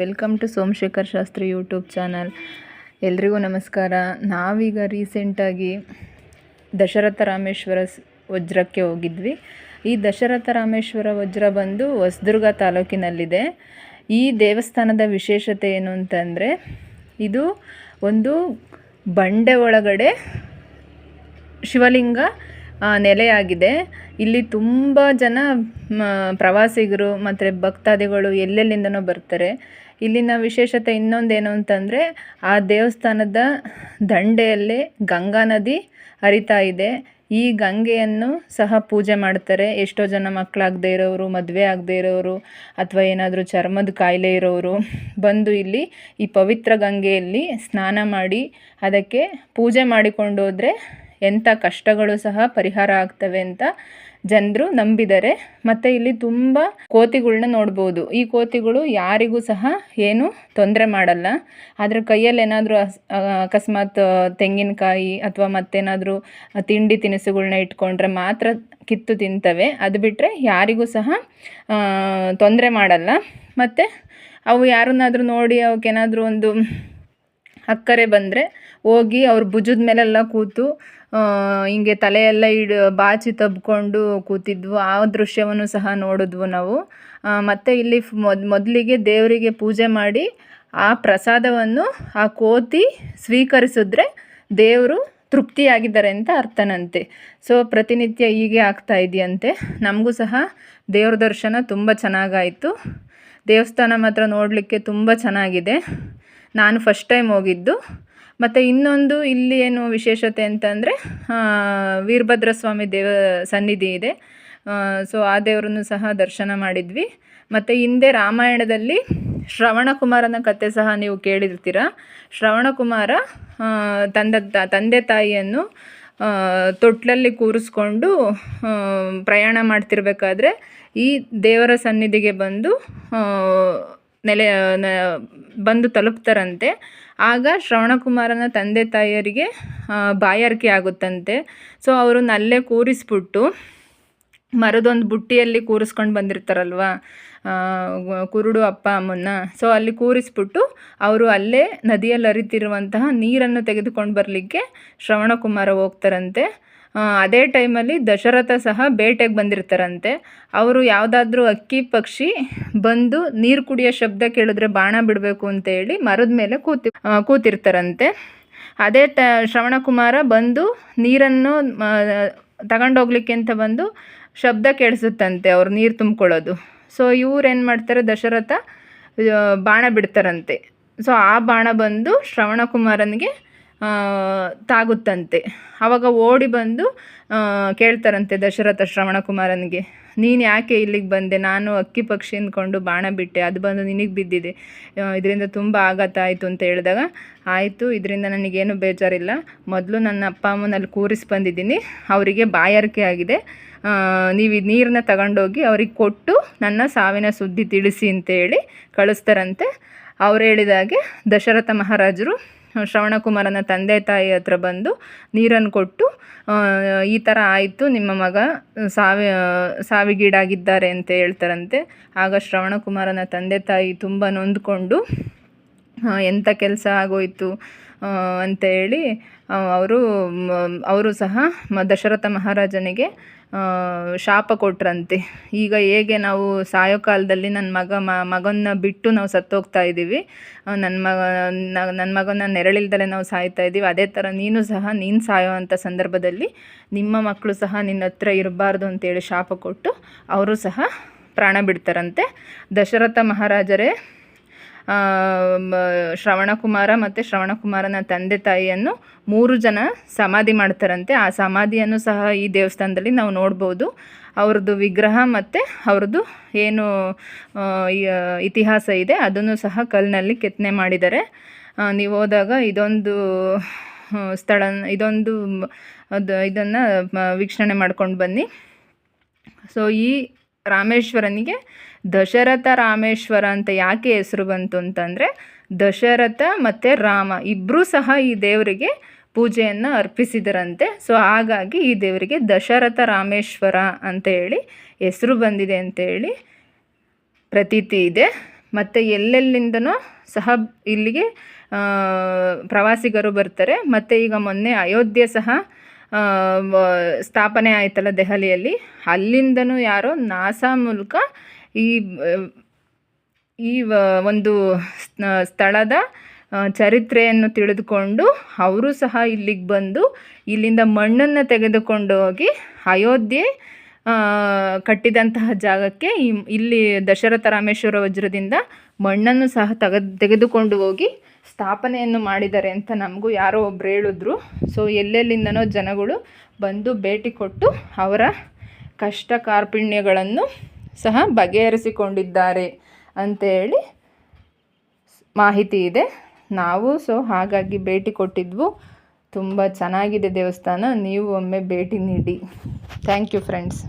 Welcome to Somashekhar Shastri YouTube channel. ಎಲ್ರಿಗೂ ನಮಸ್ಕಾರ. ನಾವೀಗ ರೀಸೆಂಟಾಗಿ ದಶರಥ ರಾಮೇಶ್ವರ ವಜ್ರಕ್ಕೆ ಹೋಗಿದ್ವಿ. ಈ ದಶರಥ ರಾಮೇಶ್ವರ ವಜ್ರ ಬಂದು ಹೊಸದುರ್ಗ ತಾಲೂಕಿನಲ್ಲಿದೆ. ಈ ದೇವಸ್ಥಾನದ ವಿಶೇಷತೆ ಏನು ಅಂತಂದರೆ, ಇದು ಒಂದು ಬಂಡೆ ಒಳಗಡೆ ಶಿವಲಿಂಗ ನೆಲೆಯಾಗಿದೆ. ಇಲ್ಲಿ ತುಂಬ ಜನ ಪ್ರವಾಸಿಗರು ಮತ್ತು ಭಕ್ತಾದಿಗಳು ಎಲ್ಲೆಲ್ಲಿಂದನೋ ಬರ್ತಾರೆ. ಇಲ್ಲಿನ ವಿಶೇಷತೆ ಇನ್ನೊಂದೇನು ಅಂತಂದರೆ ಆ ದೇವಸ್ಥಾನದ ದಂಡೆಯಲ್ಲೇ ಗಂಗಾ ನದಿ ಹರಿತಾ ಇದೆ. ಈ ಗಂಗೆಯನ್ನು ಸಹ ಪೂಜೆ ಮಾಡ್ತಾರೆ. ಎಷ್ಟೋ ಜನ ಮಕ್ಕಳಾಗದೇ ಇರೋರು, ಮದುವೆ ಆಗದೇ ಇರೋರು, ಅಥವಾ ಏನಾದರೂ ಚರ್ಮದ ಕಾಯಿಲೆ ಇರೋರು ಬಂದು ಇಲ್ಲಿ ಈ ಪವಿತ್ರ ಗಂಗೆಯಲ್ಲಿ ಸ್ನಾನ ಮಾಡಿ ಅದಕ್ಕೆ ಪೂಜೆ ಮಾಡಿಕೊಂಡು ಹೋದರೆ ಎಂಥ ಕಷ್ಟಗಳು ಸಹ ಪರಿಹಾರ ಆಗ್ತವೆ ಅಂತ ಜನರು ನಂಬಿದ್ದಾರೆ ಮತ್ತು ಇಲ್ಲಿ ತುಂಬ ಕೋತಿಗಳನ್ನ ನೋಡ್ಬೋದು. ಈ ಕೋತಿಗಳು ಯಾರಿಗೂ ಸಹ ಏನು ತೊಂದರೆ ಮಾಡಲ್ಲ. ಆದರೆ ಕೈಯಲ್ಲಿ ಏನಾದರೂ ಅಕಸ್ಮಾತ್ ತೆಂಗಿನಕಾಯಿ ಅಥವಾ ಮತ್ತೇನಾದರೂ ತಿಂಡಿ ತಿನಿಸುಗಳನ್ನ ಇಟ್ಕೊಂಡ್ರೆ ಮಾತ್ರ ಕಿತ್ತು ತಿಂತವೆ. ಅದು ಬಿಟ್ಟರೆ ಯಾರಿಗೂ ಸಹ ತೊಂದರೆ ಮಾಡಲ್ಲ. ಮತ್ತು ಅವು ಯಾರನ್ನಾದರೂ ನೋಡಿ ಅವಕ್ಕೇನಾದರೂ ಒಂದು ಅಕ್ಕರೆ ಬಂದರೆ ಹೋಗಿ ಅವ್ರ ಭುಜದ ಮೇಲೆಲ್ಲ ಕೂತು ಹಿಂಗೆ ತಲೆಯೆಲ್ಲ ಇಡು, ಬಾಚಿ ತಬ್ಕೊಂಡು ಕೂತಿದ್ವು. ಆ ದೃಶ್ಯವನ್ನು ಸಹ ನೋಡಿದ್ವು ನಾವು. ಮತ್ತು ಇಲ್ಲಿ ಮೊದ್, ಮೊದಲಿಗೆ ದೇವರಿಗೆ ಪೂಜೆ ಮಾಡಿ ಆ ಪ್ರಸಾದವನ್ನು ಆ ಕೋತಿ ಸ್ವೀಕರಿಸಿದ್ರೆ ದೇವರು ತೃಪ್ತಿಯಾಗಿದ್ದಾರೆ ಅಂತ ಅರ್ಥನಂತೆ. ಸೊ, ಪ್ರತಿನಿತ್ಯ ಹೀಗೆ ಆಗ್ತಾ ಇದೆಯಂತೆ. ನಮಗೂ ಸಹ ದೇವ್ರ ದರ್ಶನ ತುಂಬ ಚೆನ್ನಾಗಾಯಿತು. ದೇವಸ್ಥಾನ ಮಾತ್ರ ನೋಡಲಿಕ್ಕೆ ತುಂಬ ಚೆನ್ನಾಗಿದೆ. ನಾನು ಫಸ್ಟ್ ಟೈಮ್ ಹೋಗಿದ್ದು. ಮತ್ತು ಇನ್ನೊಂದು ಇಲ್ಲಿ ಏನು ವಿಶೇಷತೆ ಅಂತಂದರೆ ವೀರಭದ್ರ ಸ್ವಾಮಿ ದೇವ ಸನ್ನಿಧಿ ಇದೆ. ಸೊ ಆ ದೇವರನ್ನು ಸಹ ದರ್ಶನ ಮಾಡಿದ್ವಿ. ಮತ್ತು ಹಿಂದೆ ರಾಮಾಯಣದಲ್ಲಿ ಶ್ರವಣಕುಮಾರನ ಕತೆ ಸಹ ನೀವು ಕೇಳಿರ್ತೀರ. ಶ್ರವಣಕುಮಾರ ತಂದ, ತಂದೆ ತಾಯಿಯನ್ನು ತೊಟ್ಲಲ್ಲಿ ಕೂರಿಸ್ಕೊಂಡು ಪ್ರಯಾಣ ಮಾಡ್ತಿರ್ಬೇಕಾದ್ರೆ ಈ ದೇವರ ಸನ್ನಿಧಿಗೆ ಬಂದು ನೆಲೆ ಬಂದು ತಲುಪ್ತಾರಂತೆ. ಆಗ ಶ್ರವಣಕುಮಾರನ ತಂದೆ ತಾಯಿಯರಿಗೆ ಬಾಯಾರಿಕೆ ಆಗುತ್ತಂತೆ. ಸೊ ಅವರು ಅಲ್ಲೇ ಕೂರಿಸ್ಬಿಟ್ಟು, ಮರದೊಂದು ಬುಟ್ಟಿಯಲ್ಲಿ ಕೂರಿಸ್ಕೊಂಡು ಬಂದಿರ್ತಾರಲ್ವ ಕುರುಡು ಅಪ್ಪ ಅಮ್ಮನ್ನ. ಸೊ ಅಲ್ಲಿ ಕೂರಿಸ್ಬಿಟ್ಟು, ಅವರು ಅಲ್ಲೇ ನದಿಯಲ್ಲಿ ಹರಿತಿರುವಂತಹ ನೀರನ್ನು ತೆಗೆದುಕೊಂಡು ಬರಲಿಕ್ಕೆ ಶ್ರವಣಕುಮಾರ ಹೋಗ್ತಾರಂತೆ. ಅದೇ ಟೈಮಲ್ಲಿ ದಶರಥ ಸಹ ಬೇಟೆಗೆ ಬಂದಿರ್ತಾರಂತೆ. ಅವರು ಯಾವುದಾದ್ರೂ ಅಕ್ಕಿ ಪಕ್ಷಿ ಬಂದು ನೀರು ಕುಡಿಯೋ ಶಬ್ದ ಕೇಳಿದ್ರೆ ಬಾಣ ಬಿಡಬೇಕು ಅಂತ ಹೇಳಿ ಮರದ ಮೇಲೆ ಕೂತಿ ಕೂತಿರ್ತಾರಂತೆ. ಅದೇ ಟ ಶ್ರವಣಕುಮಾರ ಬಂದು ನೀರನ್ನು ತಗೊಂಡೋಗ್ಲಿಕ್ಕೆ ಅಂತ ಬಂದು ಶಬ್ದ ಕೇಳಿಸುತ್ತಂತೆ ಅವ್ರು ನೀರು ತುಂಬ್ಕೊಳ್ಳೋದು. ಸೊ ಏನು ಮಾಡ್ತಾರೆ, ದಶರಥ ಬಾಣ ಬಿಡ್ತಾರಂತೆ. ಸೊ ಆ ಬಾಣ ಬಂದು ಶ್ರವಣಕುಮಾರನಿಗೆ ತಾಗುತ್ತಂತೆ. ಆವಾಗ ಓಡಿ ಬಂದು ಕೇಳ್ತಾರಂತೆ ದಶರಥ ಶ್ರವಣಕುಮಾರನಿಗೆ ನೀನು ಯಾಕೆ ಇಲ್ಲಿಗೆ ಬಂದೆ? ನಾನು ಅಕ್ಕಿ ಪಕ್ಷಿ ಅಂದ್ಕೊಂಡು ಬಾಣ ಬಿಟ್ಟೆ. ಅದು ಬಂದು ನಿನಗೆ ಬಿದ್ದಿದೆ. ಇದರಿಂದ ತುಂಬ ಆಘಾತ ಆಯಿತು ಅಂತ ಹೇಳಿದಾಗ, ಆಯಿತು, ಇದರಿಂದ ನನಗೇನು ಬೇಜಾರಿಲ್ಲ. ಮೊದಲು ನನ್ನ ಅಪ್ಪ ಅಮ್ಮನಲ್ಲಿ ಕೂರಿಸಿ ಬಂದಿದ್ದೀನಿ. ಅವರಿಗೆ ಬಾಯಾರಿಕೆ ಆಗಿದೆ. ನೀವು ನೀರನ್ನ ತಗೊಂಡೋಗಿ ಅವ್ರಿಗೆ ಕೊಟ್ಟು ನನ್ನ ಸಾವಿನ ಸುದ್ದಿ ತಿಳಿಸಿ ಅಂತೇಳಿ ಕಳಿಸ್ತಾರಂತೆ. ಅವ್ರು ಹೇಳಿದಾಗೆ ದಶರಥ ಮಹಾರಾಜರು ಶ್ರವಣಕುಮಾರನ ತಂದೆ ತಾಯಿ ಹತ್ರ ಬಂದು ನೀರನ್ನು ಕೊಟ್ಟು ಈ ಥರ ಆಯಿತು, ನಿಮ್ಮ ಮಗ ಸಾವಿ, ಸಾವಿಗೀಡಾಗಿದ್ದಾರೆ ಅಂತ ಹೇಳ್ತಾರಂತೆ. ಆಗ ಶ್ರವಣಕುಮಾರನ ತಂದೆ ತಾಯಿ ತುಂಬ ನೊಂದ್ಕೊಂಡು ಎಂಥ ಕೆಲಸ ಆಗೋಯ್ತು ಅಂತ ಹೇಳಿ ಅವರು ಅವರು ಸಹ ದಶರಥ ಮಹಾರಾಜನಿಗೆ ಶಾಪ ಕೊಟ್ರಂತೆ. ಈಗ ಹೇಗೆ ನಾವು ಸಾಯೋ ಕಾಲದಲ್ಲಿ ನನ್ನ ಮಗ, ಮ, ಮಗನ್ನ ಬಿಟ್ಟು ನಾವು ಸತ್ತೋಗ್ತಾ ಇದ್ದೀವಿ ನನ್ನ ಮಗ ನನ್ನ ಮಗನ ನೆರಳಿಲ್ದಲೆ ನಾವು ಸಾಯ್ತಾ ಇದ್ದೀವಿ, ಅದೇ ಥರ ನೀನು ಸಹ, ನೀನು ಸಾಯೋ ಅಂಥ ಸಂದರ್ಭದಲ್ಲಿ ನಿಮ್ಮ ಮಕ್ಕಳು ಸಹ ನಿನ್ನ ಹತ್ರ ಇರಬಾರ್ದು ಅಂತೇಳಿ ಶಾಪ ಕೊಟ್ಟು, ಅವರು ಸಹ ಪ್ರಾಣ ಬಿಡ್ತಾರಂತೆ. ದಶರಥ ಮಹಾರಾಜರೇ ಶ್ರವಣಕುಮಾರ ಮತ್ತು ಶ್ರವಣಕುಮಾರನ ತಂದೆ ತಾಯಿಯನ್ನು ಮೂರು ಜನ ಸಮಾಧಿ ಮಾಡ್ತಾರಂತೆ. ಆ ಸಮಾಧಿಯನ್ನು ಸಹ ಈ ದೇವಸ್ಥಾನದಲ್ಲಿ ನಾವು ನೋಡ್ಬೋದು. ಅವ್ರದ್ದು ವಿಗ್ರಹ ಮತ್ತು ಅವ್ರದ್ದು ಏನು ಇತಿಹಾಸ ಇದೆ, ಅದನ್ನು ಸಹ ಕಲ್ಲಿನಲ್ಲಿ ಕೆತ್ತನೆ ಮಾಡಿದ್ದಾರೆ. ನೀವು ಹೋದಾಗ ಇದೊಂದು ಸ್ಥಳ, ಇದೊಂದು, ಅದು, ಇದನ್ನು ವೀಕ್ಷಣೆ ಮಾಡ್ಕೊಂಡು ಬನ್ನಿ. ಸೊ ಈ ರಾಮೇಶ್ವರನಿಗೆ, ದಶರಥ ರಾಮೇಶ್ವರ ಅಂತ ಯಾಕೆ ಹೆಸರು ಬಂತು ಅಂತಂದರೆ, ದಶರಥ ಮತ್ತು ರಾಮ ಇಬ್ಬರೂ ಸಹ ಈ ದೇವರಿಗೆ ಪೂಜೆಯನ್ನು ಅರ್ಪಿಸಿದರಂತೆ. ಸೊ, ಹಾಗಾಗಿ ಈ ದೇವರಿಗೆ ದಶರಥ ರಾಮೇಶ್ವರ ಅಂತ ಹೇಳಿ ಹೆಸರು ಬಂದಿದೆ ಅಂತೇಳಿ ಪ್ರತೀತಿ ಇದೆ. ಮತ್ತು ಎಲ್ಲೆಲ್ಲಿಂದನೂ ಸಹ ಇಲ್ಲಿಗೆ ಪ್ರವಾಸಿಗರು ಬರ್ತಾರೆ. ಮತ್ತು ಈಗ ಮೊನ್ನೆ ಅಯೋಧ್ಯೆ ಸಹ ಸ್ಥಾಪನೆ ಆಯಿತಲ್ಲ ದೆಹಲಿಯಲ್ಲಿ. ಅಲ್ಲಿಂದನೂ ಯಾರೋ ನಾಸಾ ಮೂಲಕ ಈ ಈ ಒಂದು ಸ್ಥಳದ ಚರಿತ್ರೆಯನ್ನು ತಿಳಿದುಕೊಂಡು ಅವರು ಸಹ ಇಲ್ಲಿಗೆ ಬಂದು ಇಲ್ಲಿಂದ ಮಣ್ಣನ್ನು ತೆಗೆದುಕೊಂಡು ಹೋಗಿ ಅಯೋಧ್ಯೆ ಕಟ್ಟಿದಂತಹ ಜಾಗಕ್ಕೆ ಇಲ್ಲಿ ದಶರಥ ರಾಮೇಶ್ವರ ವಜ್ರದಿಂದ ಮಣ್ಣನ್ನು ಸಹ ತೆಗೆದು, ತೆಗೆದುಕೊಂಡು ಹೋಗಿ ಸ್ಥಾಪನೆಯನ್ನು ಮಾಡಿದ್ದಾರೆ ಅಂತ ನಮಗೂ ಯಾರೋ ಒಬ್ರು ಹೇಳಿದ್ರು. ಸೊ ಎಲ್ಲೆಲ್ಲಿಂದನೋ ಜನಗಳು ಬಂದು ಭೇಟಿ ಕೊಟ್ಟು ಅವರ ಕಷ್ಟ ಕಾರ್ಪಿಣ್ಯಗಳನ್ನು ಸಹ ಬಗೆಹರಿಸಿಕೊಂಡಿದ್ದಾರೆ ಅಂತೇಳಿ ಮಾಹಿತಿ ಇದೆ. ನಾವು ಸೊ ಹಾಗಾಗಿ ಭೇಟಿ ಕೊಟ್ಟಿದ್ವು. ತುಂಬ ಚೆನ್ನಾಗಿದೆ ದೇವಸ್ಥಾನ. ನೀವು ಒಮ್ಮೆ ಭೇಟಿ ನೀಡಿ. Thank you friends